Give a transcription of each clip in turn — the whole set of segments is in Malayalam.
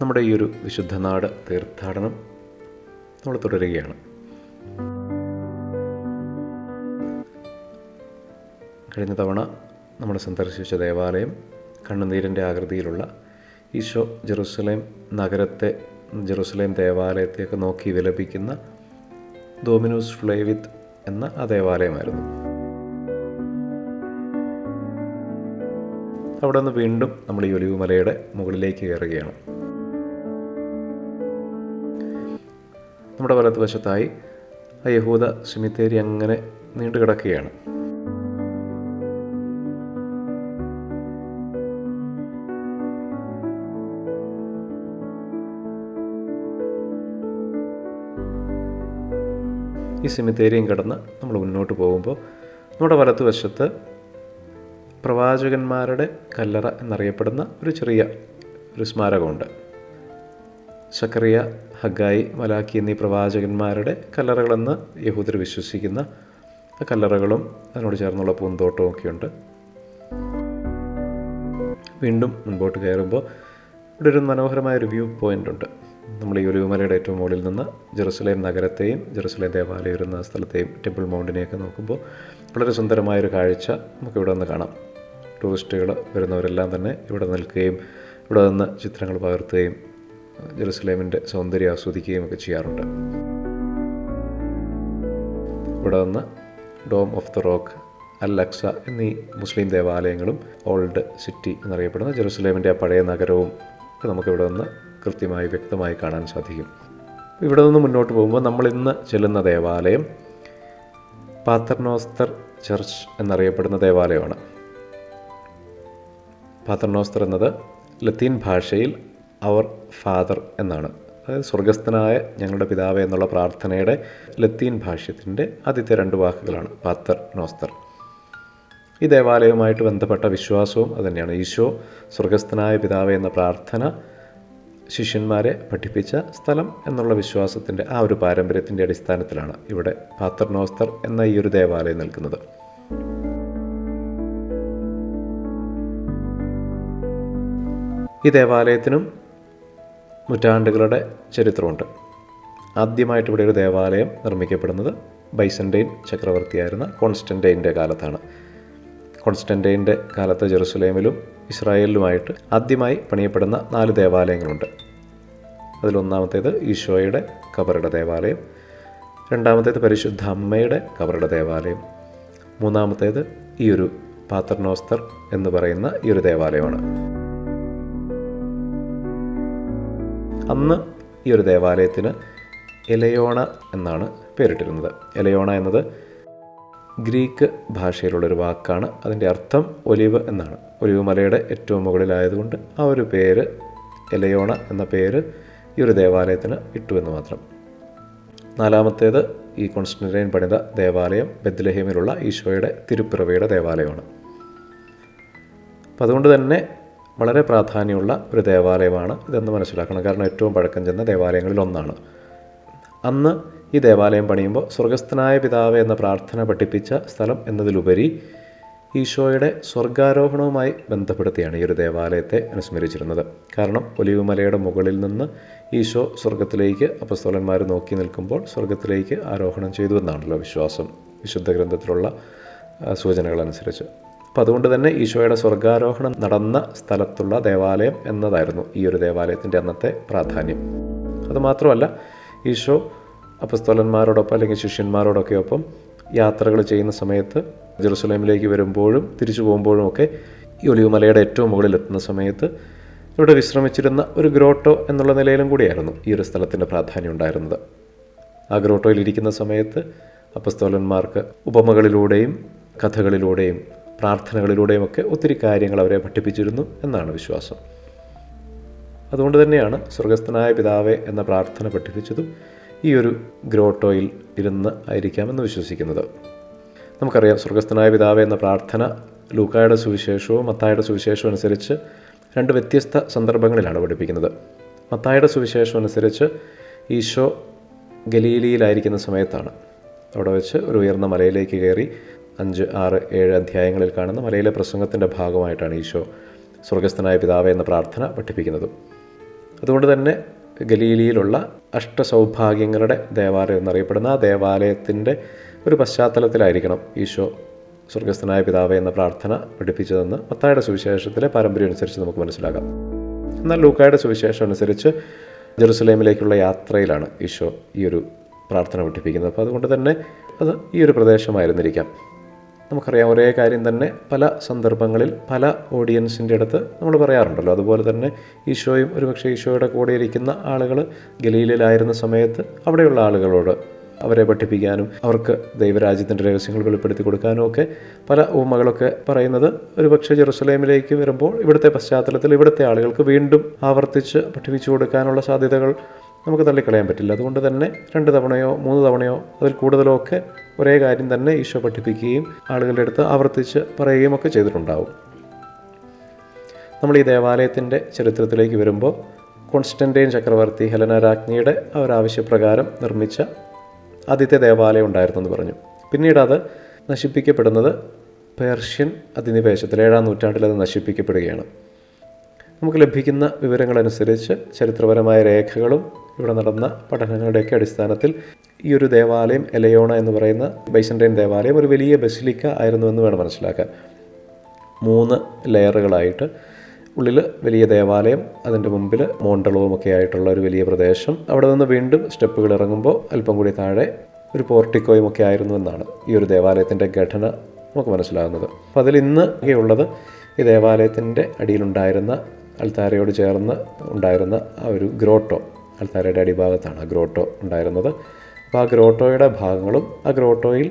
നമ്മുടെ ഈ ഒരു വിശുദ്ധനാട് തീർത്ഥാടനം നമ്മൾ തുടരുകയാണ്. കഴിഞ്ഞ തവണ നമ്മൾ സന്ദർശിച്ച ദേവാലയം കണ്ണുനീരിന്റെ ആകൃതിയിലുള്ള ഈശോ ജെറുസലേം നഗരത്തെ ജെറുസലേം ദേവാലയത്തെയൊക്കെ നോക്കി വിലപിക്കുന്ന ഡോമിനോസ് ഫ്ലേവിത്ത് എന്ന ആ ദേവാലയമായിരുന്നു. അവിടെ നിന്ന് വീണ്ടും നമ്മൾ ഈ ഒലിവുമലയുടെ മുകളിലേക്ക് കയറുകയാണ്. നമ്മുടെ വലതുവശത്തായി ആ യഹൂദ സിമിത്തേരി അങ്ങനെ നീണ്ടു കിടക്കുകയാണ് ഈ സെമിത്തേരിയും കടന്ന് നമ്മൾ മുന്നോട്ട് പോകുമ്പോൾ നമ്മുടെ വലത്തുവശത്ത് പ്രവാചകന്മാരുടെ കല്ലറ എന്നറിയപ്പെടുന്ന ഒരു ചെറിയ ഒരു സ്മാരകമുണ്ട്. സക്കറിയ ഹഗായി മലാക്കി എന്നീ പ്രവാചകന്മാരുടെ കല്ലറകളെന്ന് യഹൂദർ വിശ്വസിക്കുന്ന കല്ലറകളും അതിനോട് ചേർന്നുള്ള പൂന്തോട്ടവും ഒക്കെയുണ്ട്. വീണ്ടും മുൻപോട്ട് കയറുമ്പോൾ ഇവിടെ ഒരു മനോഹരമായ ഒരു വ്യൂ പോയിന്റ് ഉണ്ട്. നമ്മൾ ഈ ഒലിവുമലയുടെ ഏറ്റവും മുകളിൽ നിന്ന് ജെറുസലേം നഗരത്തെയും ജെറുസലേം ദേവാലയം ഇരുന്ന സ്ഥലത്തെയും ടെമ്പിൾ മൗണ്ടിനെയൊക്കെ നോക്കുമ്പോൾ വളരെ സുന്ദരമായൊരു കാഴ്ച നമുക്ക് ഇവിടെ നിന്ന് കാണാം. ടൂറിസ്റ്റുകൾ വരുന്നവരെല്ലാം തന്നെ ഇവിടെ നിൽക്കുകയും ഇവിടെ നിന്ന് ചിത്രങ്ങൾ പകർത്തുകയും ജെറുസലേമിന്റെ സൗന്ദര്യം ആസ്വദിക്കുകയും ഒക്കെ ചെയ്യാറുണ്ട്. ഇവിടെ നിന്ന് Dome of the Rock Al Aqsa എന്നീ മുസ്ലിം ദേവാലയങ്ങളും ഓൾഡ് സിറ്റി എന്നറിയപ്പെടുന്ന ജെറുസലേമിന്റെ ആ പഴയ നഗരവും നമുക്ക് ഇവിടെ നിന്ന് കൃത്യമായി വ്യക്തമായി കാണാൻ സാധിക്കും. ഇവിടെ നിന്ന് മുന്നോട്ട് പോകുമ്പോൾ നമ്മൾ ഇന്ന് ചെല്ലുന്ന ദേവാലയം പാത്തർനോസ്തർ ചർച്ച് എന്നറിയപ്പെടുന്ന ദേവാലയമാണ്. പാത്തർനോസ്തർ എന്നത് ലത്തീൻ ഭാഷയിൽ അവർ ഫാദർ എന്നാണ്. അതായത് സ്വർഗസ്ഥനായ ഞങ്ങളുടെ പിതാവ് എന്നുള്ള പ്രാർത്ഥനയുടെ ലത്തീൻ ഭാഷ്യത്തിന്റെ ആദ്യത്തെ രണ്ട് വാക്കുകളാണ് പാത്തർ നോസ്തർ ഈ ദേവാലയവുമായിട്ട് ബന്ധപ്പെട്ട വിശ്വാസവും അതുതന്നെയാണ്. ഈശോ സ്വർഗസ്ഥനായ പിതാവ് എന്ന പ്രാർത്ഥന ശിഷ്യന്മാരെ പഠിപ്പിച്ച സ്ഥലം എന്നുള്ള വിശ്വാസത്തിന്റെ ആ ഒരു പാരമ്പര്യത്തിന്റെ അടിസ്ഥാനത്തിലാണ് ഇവിടെ പാത്രനോസ്തർ എന്ന ഈ ഒരു ദേവാലയം നിൽക്കുന്നത്. ഈ ദേവാലയത്തിനും നൂറ്റാണ്ടുകളുടെ ചരിത്രമുണ്ട്. ആദ്യമായിട്ട് ഇവിടെ ഒരു ദേവാലയം നിർമ്മിക്കപ്പെടുന്നത് ബൈസന്റൈൻ ചക്രവർത്തിയായിരുന്ന കോൺസ്റ്റന്റൈന്റെ കാലത്താണ്. കോൺസ്റ്റന്റൈന്റെ കാലത്ത് ജെറുസലേമിലും ഇസ്രായേലിലുമായിട്ട് ആദ്യമായി പണിയപ്പെടുന്ന നാല് ദേവാലയങ്ങളുണ്ട്. അതിലൊന്നാമത്തേത് ഈശോയുടെ കബറുടെ ദേവാലയം രണ്ടാമത്തേത് പരിശുദ്ധ അമ്മയുടെ കബറുടെ ദേവാലയം മൂന്നാമത്തേത് ഈ ഒരു പാത്രനോസ്തർ എന്ന് പറയുന്ന ഈ ഒരു ദേവാലയമാണ്. അന്ന് ഈ ഒരു ദേവാലയത്തിന് എലയോണ എന്നാണ് പേരിട്ടിരുന്നത്. എലയോണ എന്നത് ഗ്രീക്ക് ഭാഷയിലുള്ളൊരു വാക്കാണ്. അതിന്റെ അർത്ഥം ഒലിവ് എന്നാണ്. ഒലിവ് മലയുടെ ഏറ്റവും മുകളിലായതുകൊണ്ട് ആ ഒരു പേര് എലയോണ എന്ന പേര് ഈ ഒരു ദേവാലയത്തിന് ഇട്ടു എന്ന് മാത്രം. നാലാമത്തേത് ഈ കോൺസ്റ്റന്റൈൻ പണിത ദേവാലയം ബദ്ലഹേമിലുള്ള ഈശോയുടെ തിരുപ്പിറവയുടെ ദേവാലയമാണ്. അപ്പം അതുകൊണ്ട് തന്നെ വളരെ പ്രാധാന്യമുള്ള ഒരു ദേവാലയമാണ് ഇതെന്ന് മനസ്സിലാക്കണം. കാരണം ഏറ്റവും പഴക്കം ചെന്ന ദേവാലയങ്ങളിൽ ഒന്നാണ്. അന്ന് ഈ ദേവാലയം പണിയുമ്പോൾ സ്വർഗസ്ഥനായ പിതാവ് എന്ന പ്രാർത്ഥന പഠിപ്പിച്ച സ്ഥലം എന്നതിലുപരി ഈശോയുടെ സ്വർഗാരോഹണവുമായി ബന്ധപ്പെടുത്തിയാണ് ഈ ഒരു ദേവാലയത്തെ അനുസ്മരിച്ചിരുന്നത്. കാരണം ഒലിവുമലയുടെ മുകളിൽ നിന്ന് ഈശോ സ്വർഗത്തിലേക്ക് അപസ്തോലന്മാർ നോക്കി നിൽക്കുമ്പോൾ സ്വർഗത്തിലേക്ക് ആരോഹണം ചെയ്തു എന്നാണല്ലോ വിശ്വാസം. വിശുദ്ധ ഗ്രന്ഥത്തിലുള്ള സൂചനകൾ അനുസരിച്ച്. അപ്പം അതുകൊണ്ട് തന്നെ ഈശോയുടെ സ്വർഗാരോഹണം നടന്ന സ്ഥലത്തുള്ള ദേവാലയം എന്നതായിരുന്നു ഈ ഒരു ദേവാലയത്തിന്റെ അന്നത്തെ പ്രാധാന്യം. അതുമാത്രമല്ല ഈശോ അപസ്തോലന്മാരോടൊപ്പം അല്ലെങ്കിൽ ശിഷ്യന്മാരോടൊക്കെ ഒപ്പം യാത്രകൾ ചെയ്യുന്ന സമയത്ത് ജെറുസലേമിലേക്ക് വരുമ്പോഴും തിരിച്ചു പോകുമ്പോഴും ഒക്കെ ഈ ഒലിവ് മലയുടെ ഏറ്റവും മുകളിലെത്തുന്ന സമയത്ത് ഇവിടെ വിശ്രമിച്ചിരുന്ന ഒരു ഗ്രോട്ടോ എന്നുള്ള നിലയിലും കൂടിയായിരുന്നു ഈ ഒരു സ്ഥലത്തിന്റെ പ്രാധാന്യം ഉണ്ടായിരുന്നത്. ആ ഗ്രോട്ടോയിൽ ഇരിക്കുന്ന സമയത്ത് അപ്പസ്തോലന്മാർക്ക് ഉപമകളിലൂടെയും കഥകളിലൂടെയും പ്രാർത്ഥനകളിലൂടെയും ഒക്കെ ഒത്തിരി കാര്യങ്ങൾ അവരെ പഠിപ്പിച്ചിരുന്നു എന്നാണ് വിശ്വാസം. അതുകൊണ്ട് തന്നെയാണ് സ്വർഗസ്ഥനായ പിതാവെ എന്ന പ്രാർത്ഥന പഠിപ്പിച്ചതും ഈ ഒരു ഗ്രോട്ടോയിൽ ഇരുന്ന് ആയിരിക്കാമെന്ന് വിശ്വസിക്കുന്നത്. നമുക്കറിയാം സ്വർഗസ്ഥനായ പിതാവ് എന്ന പ്രാർത്ഥന ലൂക്കായുടെ സുവിശേഷവും മത്തായുടെ സുവിശേഷവും അനുസരിച്ച് രണ്ട് വ്യത്യസ്ത സന്ദർഭങ്ങളിലാണ് പഠിപ്പിക്കുന്നത്. മത്തായുടെ സുവിശേഷം അനുസരിച്ച് ഈശോ ഗലീലിയിലായിരിക്കുന്ന സമയത്താണ്. അവിടെ വെച്ച് ഒരു ഉയർന്ന മലയിലേക്ക് കയറി അഞ്ച് ആറ് ഏഴ് അധ്യായങ്ങളിൽ കാണുന്ന മലയിലെ പ്രസംഗത്തിന്റെ ഭാഗമായിട്ടാണ് ഈശോ സ്വർഗസ്ഥനായ പിതാവ് എന്ന പ്രാർത്ഥന പഠിപ്പിക്കുന്നത്. അതുകൊണ്ട് തന്നെ ഗലീലിയിലുള്ള അഷ്ടസൗഭാഗ്യങ്ങളുടെ ദേവാലയം എന്നറിയപ്പെടുന്ന ആ ദേവാലയത്തിന്റെ ഒരു പശ്ചാത്തലത്തിലായിരിക്കണം ഈശോ സ്വർഗസ്ഥനായ പിതാവ് എന്ന പ്രാർത്ഥന പഠിപ്പിച്ചതെന്ന് മത്തായുടെ സുവിശേഷത്തിലെ പാരമ്പര്യം അനുസരിച്ച് നമുക്ക് മനസ്സിലാകാം എന്നാൽ ലൂക്കായുടെ സുവിശേഷം അനുസരിച്ച് ജെറുസലേമിലേക്കുള്ള യാത്രയിലാണ് ഈശോ ഈ ഒരു പ്രാർത്ഥന പഠിപ്പിക്കുന്നത്. അപ്പോൾ അതുകൊണ്ട് തന്നെ അത് ഈ ഒരു പ്രദേശമായിരുന്നിരിക്കാം. നമുക്കറിയാം ഒരേ കാര്യം തന്നെ പല സന്ദർഭങ്ങളിൽ പല ഓഡിയൻസിന്റെ അടുത്ത് നമ്മൾ പറയാറുണ്ടല്ലോ. അതുപോലെ തന്നെ ഈശോയും ഒരുപക്ഷെ ഈശോയുടെ കൂടെ ഇരിക്കുന്ന ആളുകൾ ഗലീലിലായിരുന്ന സമയത്ത് അവിടെയുള്ള ആളുകളോട് അവരെ പഠിപ്പിക്കാനും അവർക്ക് ദൈവരാജ്യത്തിന്റെ രഹസ്യങ്ങൾ വെളിപ്പെടുത്തി കൊടുക്കാനും ഒക്കെ പല ഉപമകളൊക്കെ പറയുന്നത്. ഒരുപക്ഷെ ജെറുസലേമിലേക്ക് വരുമ്പോൾ ഇവിടുത്തെ പശ്ചാത്തലത്തിൽ ഇവിടുത്തെ ആളുകൾക്ക് വീണ്ടും ആവർത്തിച്ച് പഠിപ്പിച്ചു കൊടുക്കാനുള്ള സാധ്യതകൾ നമുക്ക് തള്ളിക്കളയാൻ പറ്റില്ല. അതുകൊണ്ട് തന്നെ രണ്ട് തവണയോ മൂന്ന് തവണയോ അതിൽ കൂടുതലോ ഒക്കെ ഒരേ കാര്യം തന്നെ ഈശോ പഠിപ്പിക്കുകയും ആളുകളുടെ അടുത്ത് ആവർത്തിച്ച് പറയുകയും ഒക്കെ ചെയ്തിട്ടുണ്ടാവും. നമ്മൾ ഈ ദേവാലയത്തിന്റെ ചരിത്രത്തിലേക്ക് വരുമ്പോൾ കോൺസ്റ്റന്റൈൻ ചക്രവർത്തി ഹെലന രാജ്ഞിയുടെ ഒരാവശ്യപ്രകാരം നിർമ്മിച്ച ആദ്യത്തെ ദേവാലയം ഉണ്ടായിരുന്നു എന്ന് പറഞ്ഞു. പിന്നീട് അത് നശിപ്പിക്കപ്പെടുന്നത് പേർഷ്യൻ അധിനിവേശത്തിൽ ഏഴാം നൂറ്റാണ്ടിൽ അത് നശിപ്പിക്കപ്പെടുകയാണ്. നമുക്ക് ലഭിക്കുന്ന വിവരങ്ങളനുസരിച്ച് ചരിത്രപരമായ രേഖകളും ഇവിടെ നടന്ന പഠനങ്ങളുടെയൊക്കെ അടിസ്ഥാനത്തിൽ ഈ ഒരു ദേവാലയം എലയോണ എന്ന് പറയുന്ന ബൈസന്റൈൻ ദേവാലയം ഒരു വലിയ ബസിലിക്ക ആയിരുന്നു എന്ന് വേണം മനസ്സിലാക്കാൻ. മൂന്ന് ലെയറുകളായിട്ട് ഉള്ളിൽ വലിയ ദേവാലയം അതിന്റെ മുമ്പിൽ മോണ്ടളവും ഒക്കെ ആയിട്ടുള്ള ഒരു വലിയ പ്രദേശം. അവിടെ നിന്ന് വീണ്ടും സ്റ്റെപ്പുകൾ ഇറങ്ങുമ്പോൾ അല്പം കൂടി താഴെ ഒരു പോർട്ടിക്കോയും ഒക്കെ ആയിരുന്നു എന്നാണ് ഈ ഒരു ദേവാലയത്തിന്റെ ഘടന നമുക്ക് മനസ്സിലാകുന്നത്. അപ്പോൾ അതിൽ ഇന്ന് ഉള്ളത് ഈ ദേവാലയത്തിന്റെ അടിയിലുണ്ടായിരുന്ന അൽത്താരയോട് ചേർന്ന് ഉണ്ടായിരുന്ന ആ ഒരു ഗ്രോട്ടോ അൽത്താരയുടെ അടിഭാഗത്താണ് ആ ഗ്രോട്ടോ ഉണ്ടായിരുന്നത്. അപ്പോൾ ആ ഗ്രോട്ടോയുടെ ഭാഗങ്ങളും ആ ഗ്രോട്ടോയിൽ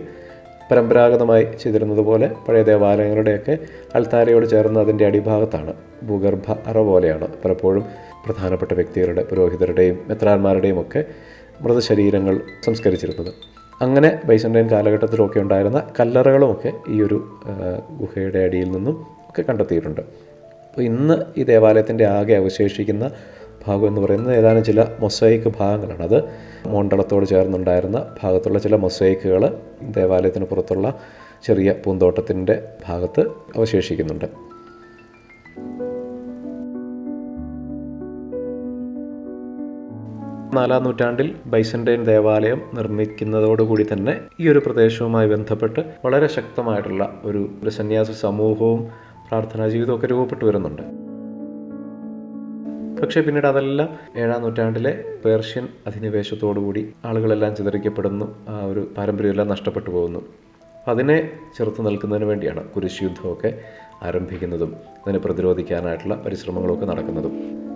പരമ്പരാഗതമായി ചെയ്തിരുന്നത് പോലെ പഴയ ദേവാലയങ്ങളുടെയൊക്കെ അൾത്താരയോട് ചേർന്ന് അതിന്റെ അടിഭാഗത്താണ് ഭൂഗർഭ അറ പോലെയാണ് പലപ്പോഴും പ്രധാനപ്പെട്ട വ്യക്തികളുടെ പുരോഹിതരുടെയും മെത്രാന്മാരുടെയും ഒക്കെ മൃതശരീരങ്ങൾ സംസ്കരിച്ചിരുന്നത്. അങ്ങനെ ബൈസന്റെ കാലഘട്ടത്തിലൊക്കെ ഉണ്ടായിരുന്ന കല്ലറകളുമൊക്കെ ഈ ഒരു ഗുഹയുടെ അടിയിൽ നിന്നും ഒക്കെ കണ്ടെത്തിയിട്ടുണ്ട്. അപ്പോൾ ഇന്ന് ഈ ദേവാലയത്തിന്റെ ആകെ അവശേഷിക്കുന്ന ഭാഗം എന്ന് പറയുന്നത് ഏതാനും ചില മൊസൈക്ക് ഭാഗങ്ങളാണ്. അത് മോണ്ടളത്തോട് ചേർന്നുണ്ടായിരുന്ന ഭാഗത്തുള്ള ചില മൊസൈക്കുകൾ ദേവാലയത്തിന് പുറത്തുള്ള ചെറിയ പൂന്തോട്ടത്തിന്റെ ഭാഗത്ത് അവശേഷിക്കുന്നുണ്ട്. നാലാം നൂറ്റാണ്ടിൽ ബൈസന്റൈൻ ദേവാലയം നിർമ്മിക്കുന്നതോടുകൂടി തന്നെ ഈ ഒരു പ്രദേശവുമായി ബന്ധപ്പെട്ട് വളരെ ശക്തമായിട്ടുള്ള ഒരു സന്യാസ സമൂഹവും പ്രാർത്ഥനാ ജീവിതവും ഒക്കെ രൂപപ്പെട്ടു വരുന്നുണ്ട്. പക്ഷേ പിന്നീട് അതെല്ലാം ഏഴാം നൂറ്റാണ്ടിലെ പേർഷ്യൻ അധിനിവേശത്തോടുകൂടി ആളുകളെല്ലാം ചിതറിക്കപ്പെടുന്നു. ആ ഒരു പാരമ്പര്യമെല്ലാം നഷ്ടപ്പെട്ടു പോകുന്നു. അതിനെ ചെറുത്ത് നിൽക്കുന്നതിന് വേണ്ടിയാണ് കുരിശ് യുദ്ധമൊക്കെ ആരംഭിക്കുന്നതും അതിനെ പ്രതിരോധിക്കാനായിട്ടുള്ള പരിശ്രമങ്ങളൊക്കെ നടക്കുന്നതും.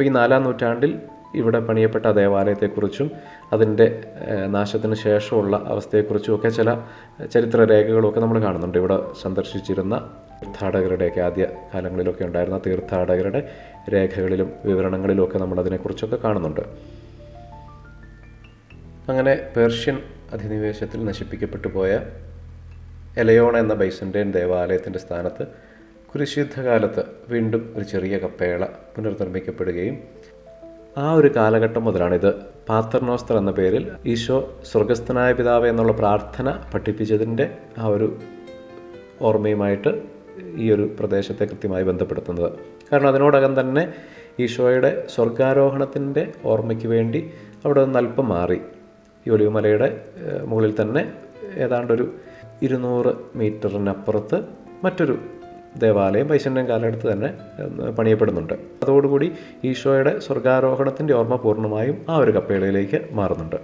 അപ്പോൾ ഈ നാലാം നൂറ്റാണ്ടിൽ ഇവിടെ പണിയപ്പെട്ട ദേവാലയത്തെക്കുറിച്ചും അതിന്റെ നാശത്തിന് ശേഷമുള്ള അവസ്ഥയെക്കുറിച്ചും ഒക്കെ ചില ചരിത്ര രേഖകളൊക്കെ നമ്മൾ കാണുന്നുണ്ട്. ഇവിടെ സന്ദർശിച്ചിരുന്ന തീർത്ഥാടകരുടെയൊക്കെ ആദ്യ കാലങ്ങളിലൊക്കെ ഉണ്ടായിരുന്ന തീർത്ഥാടകരുടെ രേഖകളിലും വിവരണങ്ങളിലും ഒക്കെ നമ്മൾ അതിനെക്കുറിച്ചൊക്കെ കാണുന്നുണ്ട്. അങ്ങനെ പേർഷ്യൻ അധിനിവേശത്തിൽ നശിപ്പിക്കപ്പെട്ടു പോയ എലയോണ എന്ന ബൈസന്റൈൻ ദേവാലയത്തിന്റെ സ്ഥാനത്ത് കുരിശുദ്ധകാലത്ത് വീണ്ടും ഒരു ചെറിയ കപ്പേള പുനർനിർമ്മിക്കപ്പെടുകയും ആ ഒരു കാലഘട്ടം മുതലാണ് ഇത് പാത്തർനോസ്തർ എന്ന പേരിൽ ഈശോ സ്വർഗസ്ഥനായ പിതാവ് എന്നുള്ള പ്രാർത്ഥന പഠിപ്പിച്ചതിന്റെ ആ ഒരു ഓർമ്മയുമായിട്ട് ഈ ഒരു പ്രദേശത്തെ കൃത്യമായി ബന്ധപ്പെടുത്തുന്നത്. കാരണം അതിനോടകം തന്നെ ഈശോയുടെ സ്വർഗാരോഹണത്തിന്റെ ഓർമ്മയ്ക്ക് വേണ്ടി അവിടെ നിന്ന് അല്പം മാറി. ഈ ഒലിവുമലയുടെ മുകളിൽ തന്നെ ഏതാണ്ടൊരു ഇരുന്നൂറ് മീറ്ററിനപ്പുറത്ത് മറ്റൊരു ദേവാലയം പൈശന്യം കാലഘട്ടത്ത് തന്നെ പണിയപ്പെടുന്നുണ്ട്. അതോടുകൂടി ഈശോയുടെ സ്വർഗാരോഹണത്തിന്റെ ഓർമ്മ പൂർണമായും ആ ഒരു കപ്പേളയിലേക്ക് മാറുന്നുണ്ട്.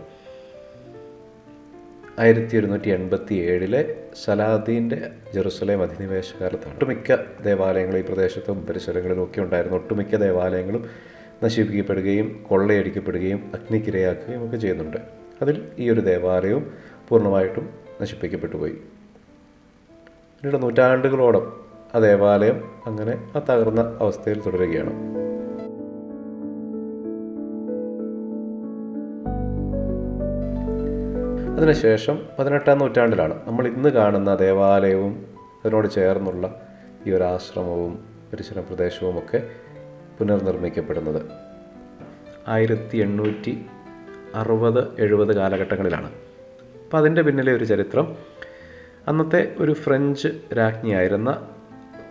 ആയിരത്തി ഒരുന്നൂറ്റി എൺപത്തി ഏഴിലെ സലാദീന്റെ ജെറുസലേം അധിനിവേശ കാലത്താണ് ഒട്ടുമിക്ക ദേവാലയങ്ങളും ഈ പ്രദേശത്തും പരിസരങ്ങളിലും ഒക്കെ ഉണ്ടായിരുന്നു ഒട്ടുമിക്ക ദേവാലയങ്ങളും നശിപ്പിക്കപ്പെടുകയും കൊള്ളയടിക്കപ്പെടുകയും അഗ്നിക്കിരയാക്കുകയും ഒക്കെ ചെയ്യുന്നുണ്ട്. അതിൽ ഈ ഒരു ദേവാലയവും പൂർണമായിട്ടും നശിപ്പിക്കപ്പെട്ടു പോയി. പിന്നീട് നൂറ്റാണ്ടുകളോളം ആ ദേവാലയം അങ്ങനെ ആ തകർന്ന അവസ്ഥയിൽ തുടരുകയാണ്. അതിനുശേഷം പതിനെട്ടാം നൂറ്റാണ്ടിലാണ് നമ്മൾ ഇന്ന് കാണുന്ന ദേവാലയവും അതിനോട് ചേർന്നുള്ള ഈ ഒരു ആശ്രമവും പരിസര പ്രദേശവും ഒക്കെ പുനർനിർമ്മിക്കപ്പെടുന്നത്. ആയിരത്തി എണ്ണൂറ്റി അറുപത് എഴുപത് കാലഘട്ടങ്ങളിലാണ്. അപ്പോൾ അതിന്റെ പിന്നിലെ ഒരു ചരിത്രം അന്നത്തെ ഒരു ഫ്രഞ്ച് രാജ്ഞിയായിരുന്ന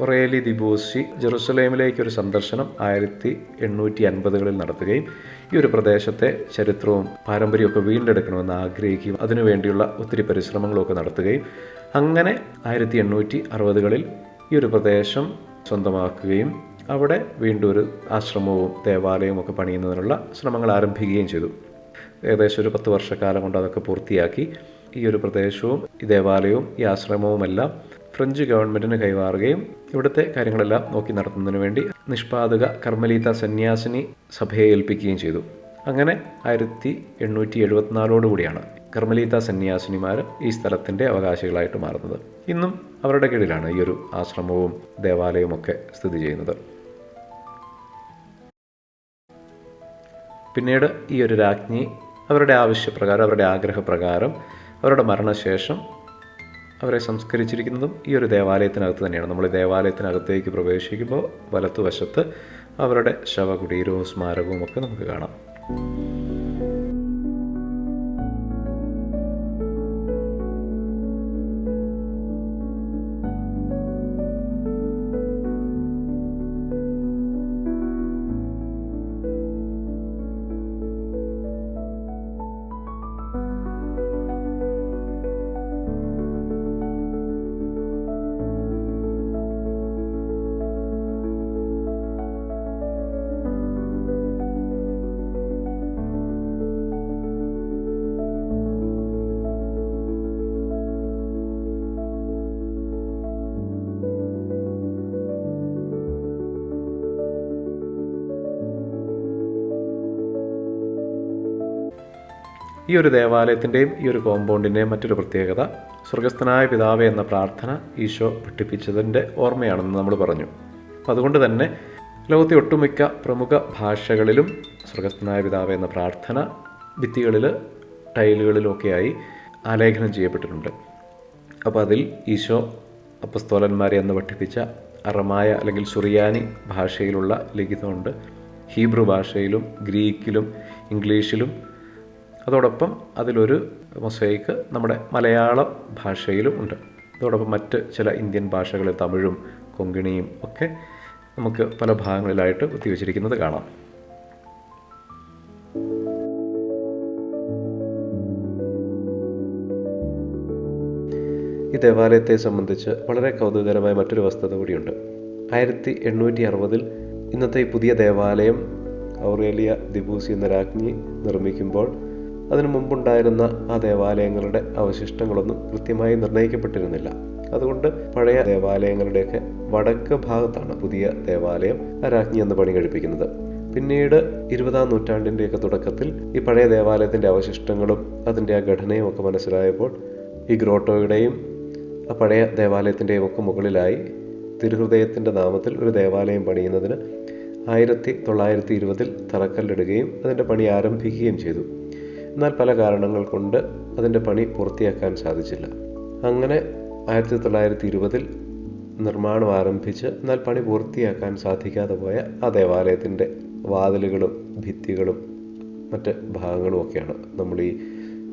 ഒറേലി ദിബോസി ജെറുസലേമിലേക്ക് ഒരു സന്ദർശനം ആയിരത്തി എണ്ണൂറ്റി അൻപതുകളിൽ നടത്തുകയും ഈ ഒരു പ്രദേശത്തെ ചരിത്രവും പാരമ്പര്യമൊക്കെ വീണ്ടെടുക്കണമെന്ന് ആഗ്രഹിക്കുകയും അതിനുവേണ്ടിയുള്ള ഒത്തിരി പരിശ്രമങ്ങളൊക്കെ നടത്തുകയും അങ്ങനെ ആയിരത്തി എണ്ണൂറ്റി അറുപതുകളിൽ ഈ ഒരു പ്രദേശം സ്വന്തമാക്കുകയും അവിടെ വീണ്ടും ഒരു ആശ്രമവും ദേവാലയവും ഒക്കെ പണിയുന്നതിനുള്ള ശ്രമങ്ങൾ ആരംഭിക്കുകയും ചെയ്തു. ഏകദേശം ഒരു പത്ത് വർഷക്കാലം കൊണ്ട് അതൊക്കെ പൂർത്തിയാക്കി ഈ ഒരു പ്രദേശവും ഈ ദേവാലയവും ഈ ആശ്രമവുമെല്ലാം ഫ്രഞ്ച് ഗവൺമെന്റിന് കൈമാറുകയും ഇവിടുത്തെ കാര്യങ്ങളെല്ലാം നോക്കി നടത്തുന്നതിന് വേണ്ടി നിഷ്പാതക കർമ്മലീത സന്യാസിനി സഭയെ ഏൽപ്പിക്കുകയും ചെയ്തു. അങ്ങനെ ആയിരത്തി എണ്ണൂറ്റി എഴുപത്തിനാലോടുകൂടിയാണ് കർമ്മലീത സന്യാസിനിമാർ ഈ സ്ഥലത്തിന്റെ അവകാശികളായിട്ട് മാറുന്നത്. ഇന്നും അവരുടെ കീഴിലാണ് ഈ ഒരു ആശ്രമവും ദേവാലയവും ഒക്കെ സ്ഥിതി ചെയ്യുന്നത്. പിന്നീട് ഈ ഒരു രാജ്ഞി അവരുടെ ആവശ്യപ്രകാരം അവരുടെ ആഗ്രഹപ്രകാരം അവരുടെ മരണശേഷം അവരെ സംസ്കരിച്ചിരിക്കുന്നതും ഈ ഒരു ദേവാലയത്തിനകത്ത് തന്നെയാണ്. നമ്മൾ ദേവാലയത്തിനകത്തേക്ക് പ്രവേശിക്കുമ്പോൾ വലത്തുവശത്ത് അവരുടെ ശവകുടീരവും സ്മാരകവും ഒക്കെ നമുക്ക് കാണാം. ഈ ഒരു ദേവാലയത്തിന്റെയും ഈ ഒരു കോമ്പൗണ്ടിന്റെയും മറ്റൊരു പ്രത്യേകത സ്വർഗസ്ഥനായ പിതാവേ എന്ന പ്രാർത്ഥന ഈശോ പഠിപ്പിച്ചതിന്റെ ഓർമ്മയാണെന്ന് നമ്മൾ പറഞ്ഞു. അപ്പം അതുകൊണ്ട് തന്നെ ലോകത്തെ ഒട്ടുമിക്ക പ്രമുഖ ഭാഷകളിലും സ്വർഗസ്ഥനായ പിതാവേ എന്ന പ്രാർത്ഥന ഭിത്തികളിൽ ടൈലുകളിലൊക്കെയായി ആലേഖനം ചെയ്യപ്പെട്ടിട്ടുണ്ട്. അപ്പോൾ അതിൽ ഈശോ അപ്പസ്തോലന്മാരെ എന്ന് പഠിപ്പിച്ച അറമായ അല്ലെങ്കിൽ സുറിയാനി ഭാഷയിലുള്ള ലിഖിതമുണ്ട്. ഹീബ്രു ഭാഷയിലും ഗ്രീക്കിലും ഇംഗ്ലീഷിലും അതോടൊപ്പം അതിലൊരു മൊസൈക്ക് നമ്മുടെ മലയാള ഭാഷയിലും ഉണ്ട്. അതോടൊപ്പം മറ്റ് ചില ഇന്ത്യൻ ഭാഷകളിൽ തമിഴും കൊങ്കിണിയും ഒക്കെ നമുക്ക് പല ഭാഗങ്ങളിലായിട്ട് കുത്തിവെച്ചിരിക്കുന്നത് കാണാം. ഈ ദേവാലയത്തെ സംബന്ധിച്ച് വളരെ കൗതുകകരമായ മറ്റൊരു വസ്തുത കൂടിയുണ്ട്. ആയിരത്തി എണ്ണൂറ്റി അറുപതിൽ ഇന്നത്തെ ഈ പുതിയ ദേവാലയം ഔറേലിയ ദിബൂസി എന്ന രാജ്ഞി നിർമ്മിക്കുമ്പോൾ അതിനു മുമ്പുണ്ടായിരുന്ന ആ ദേവാലയങ്ങളുടെ അവശിഷ്ടങ്ങളൊന്നും കൃത്യമായി നിർണയിക്കപ്പെട്ടിരുന്നില്ല. അതുകൊണ്ട് പഴയ ദേവാലയങ്ങളുടെയൊക്കെ വടക്ക് ഭാഗത്താണ് പുതിയ ദേവാലയം രാജ്ഞി എന്ന് പണി കഴിപ്പിക്കുന്നത്. പിന്നീട് ഇരുപതാം നൂറ്റാണ്ടിന്റെയൊക്കെ തുടക്കത്തിൽ ഈ പഴയ ദേവാലയത്തിന്റെ അവശിഷ്ടങ്ങളും അതിന്റെ ആ ഘടനയും ഒക്കെ മനസ്സിലായപ്പോൾ ഈ ഗ്രോട്ടോയുടെയും ആ പഴയ ദേവാലയത്തിന്റെയും ഒക്കെ മുകളിലായി തിരുഹൃദയത്തിന്റെ നാമത്തിൽ ഒരു ദേവാലയം പണിയുന്നതിന് ആയിരത്തി തൊള്ളായിരത്തി ഇരുപതിൽ തറക്കല്ലിടുകയും അതിന്റെ പണി ആരംഭിക്കുകയും ചെയ്തു. എന്നാൽ പല കാരണങ്ങൾ കൊണ്ട് അതിന്റെ പണി പൂർത്തിയാക്കാൻ സാധിച്ചില്ല. അങ്ങനെ ആയിരത്തി തൊള്ളായിരത്തി ഇരുപതിൽ നിർമ്മാണം ആരംഭിച്ച് എന്നാൽ പണി പൂർത്തിയാക്കാൻ സാധിക്കാതെ പോയ ആ ദേവാലയത്തിന്റെ വാതിലുകളും ഭിത്തികളും മറ്റ് ഭാഗങ്ങളും ഒക്കെയാണ് നമ്മൾ ഈ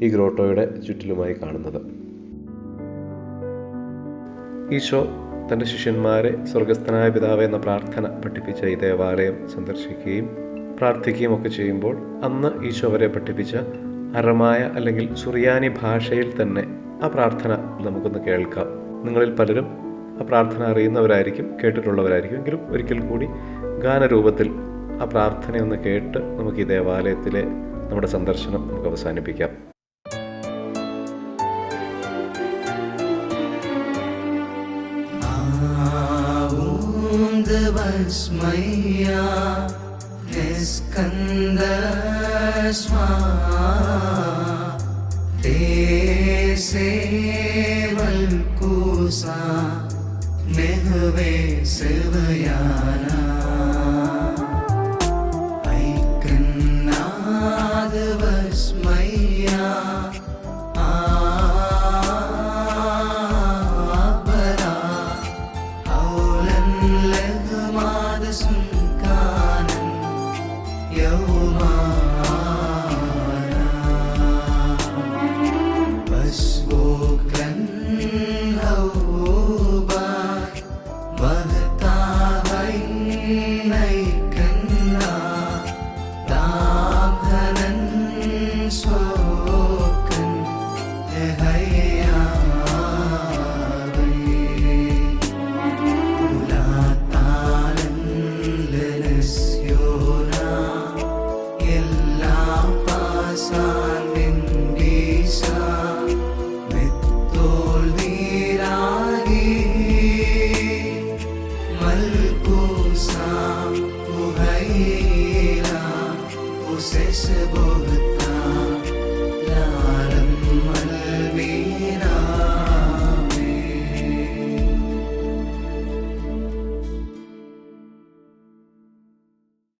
ഈ ഗ്രോട്ടോയുടെ ചുറ്റിലുമായി കാണുന്നത്. ഈശോ തന്റെ ശിഷ്യന്മാരെ സ്വർഗസ്ഥനായ പിതാവ് എന്ന പ്രാർത്ഥന പഠിപ്പിച്ച ഈ ദേവാലയം സന്ദർശിക്കുകയും പ്രാർത്ഥിക്കുകയും ഒക്കെ ചെയ്യുമ്പോൾ അന്ന് ഈശോ അവരെ പഠിപ്പിച്ച അറമായ അല്ലെങ്കിൽ സുറിയാനി ഭാഷയിൽ തന്നെ ആ പ്രാർത്ഥന നമുക്കൊന്ന് കേൾക്കാം നിങ്ങളിൽ പലരും ആ പ്രാർത്ഥന അറിയുന്നവരായിരിക്കും കേട്ടിട്ടുള്ളവരായിരിക്കും എങ്കിലും ഒരിക്കൽ കൂടി ഗാനരൂപത്തിൽ ആ പ്രാർത്ഥനയൊന്ന് കേട്ട് നമുക്ക് ഈ ദേവാലയത്തിലെ നമ്മുടെ സന്ദർശനം നമുക്ക് അവസാനിപ്പിക്കാം ऊन्दवस्मय्या निस्कन्दस्वा ते സേവൽ കൂസ ലഘുവേ സെവയാന يوم